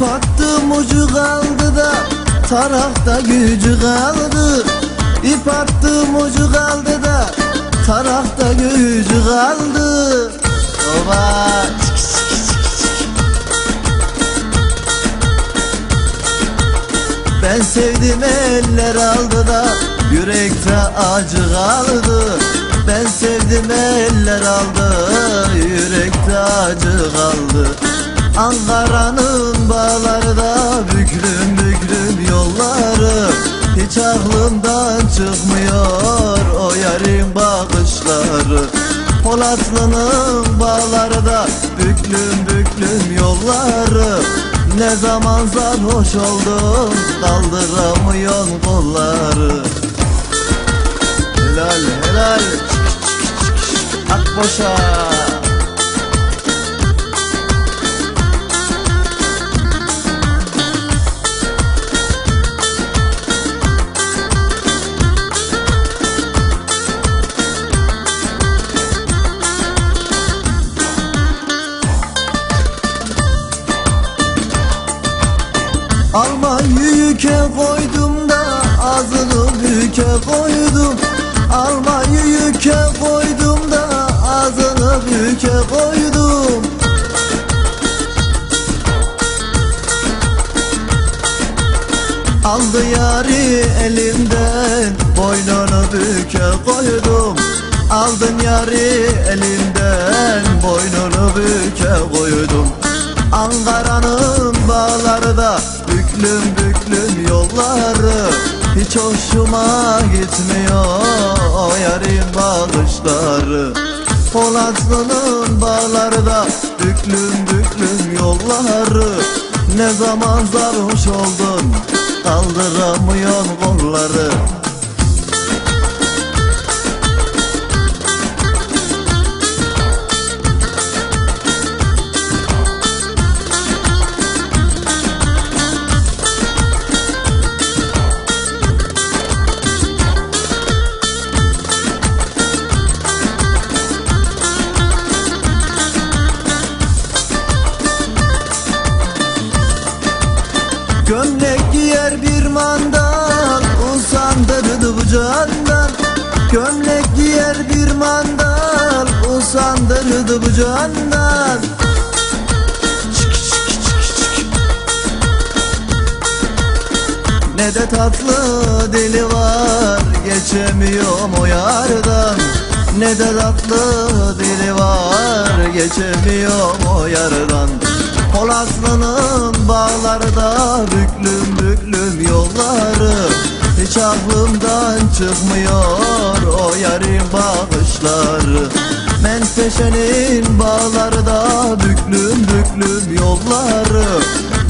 Attım ucu kaldı da tarakta gücü kaldı. İp attım ucu kaldı da tarakta gücü kaldı. Oba! Ben sevdim eller aldı da yürekte acı kaldı. Ben sevdim eller aldı yürekte acı kaldı Ankara'nın bağları da büklüm büklüm yolları Hiç aklımdan çıkmıyor o yarın bakışları Polatlı'nın bağları da büklüm büklüm yolları Ne zaman sarhoş oldum kaldıramıyorsun kolları Helal helal. Akboşa Alma yüke koydum da ağzını büke koydum. Alma yüke koydum da ağzını büke koydum. Aldı yari elimden boynunu büke koydum. Aldın yari elimden boynunu büke koydum. Ankara'nın bağları da büklüm büklüm yolları. Hiç hoşuma gitmiyor o yarın bakışları Polatlı'nın bağları da büklüm büklüm yolları. Ne zaman sarhoş oldun kaldıramıyorsun kolları Gömlek giyer bir mandal Usandırdı bu candan Ne de tatlı dili var Geçemiyorum o yardan. Ne de tatlı dili var Geçemiyorum o yardan. Polatlı'nın bağları da büklüm büklüm yolları Hiç aklımdan çıkmıyor o yarın bakışları Menteşe'nin bağları da büklüm büklüm yolları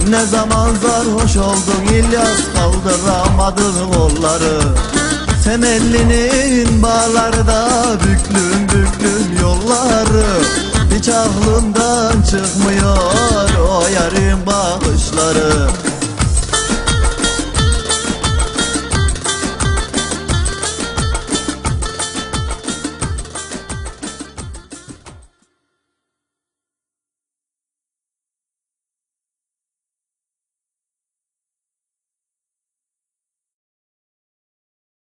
Ne zaman sarhoş oldun İlyas kaldıramadın kolları. Temellinin bağları da büklüm büklüm yolları Hiç aklımdan çıkmıyor o yarın bakışları